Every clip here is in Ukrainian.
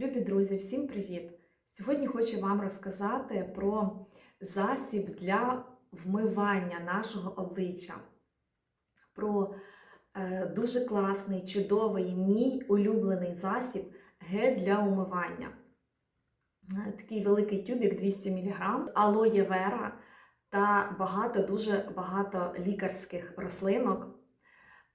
Любі друзі, всім привіт! Сьогодні хочу вам розказати про засіб для вмивання нашого обличчя. Про е, дуже класний, чудовий, мій улюблений засіб гель для умивання. Е, Такий великий тюбик 200 мг, алоє вера та багато, дуже багато лікарських рослинок,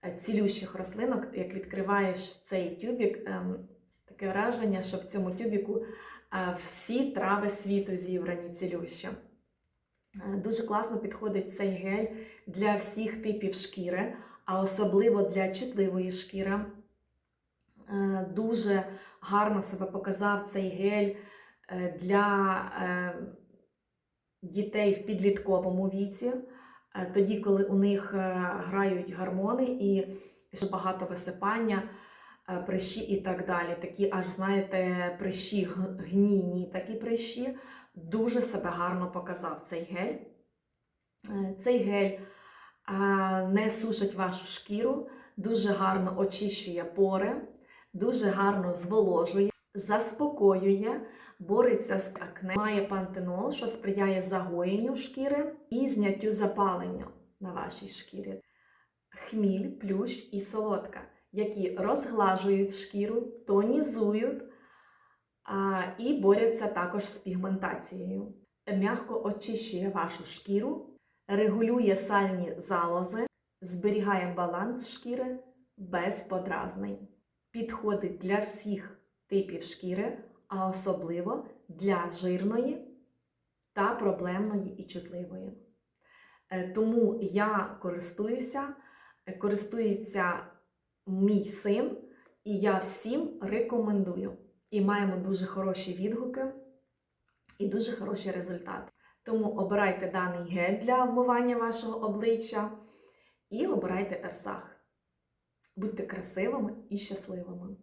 е, цілющих рослинок. Як відкриваєш цей тюбик, ем, таке враження, що в цьому тюбіку е, всі трави світу зібрані цілющі. Е, Дуже класно підходить цей гель для всіх типів шкіри, а особливо для чутливої шкіри. Е, Дуже гарно себе показав цей гель е, для дітей в підлітковому віці, тоді, коли у них грають гормони і багато висипання, прищі і так далі. Такі, аж знаєте, прищі гнійні, такі прищі. Дуже себе гарно показав цей гель. Е, Цей гель не сушить вашу шкіру, дуже гарно очищує пори, дуже гарно зволожує, заспокоює, бореться з акне, має пантенол, що сприяє загоєнню шкіри і зняттю запалення на вашій шкірі. Хміль, плющ і солодка, які розглажують шкіру, тонізують і борються також з пігментацією. М'яко очищує вашу шкіру, регулює сальні залози, зберігає баланс шкіри без подразнень. Підходить для всіх типів шкіри, а особливо для жирної та проблемної і чутливої. Е, Тому я користуюся, е, користується мій син, і я всім рекомендую. І маємо дуже хороші відгуки і дуже хороші результати. Тому обирайте даний гель для вмивання вашого обличчя і обирайте ерсах. Будьте красивими і щасливими!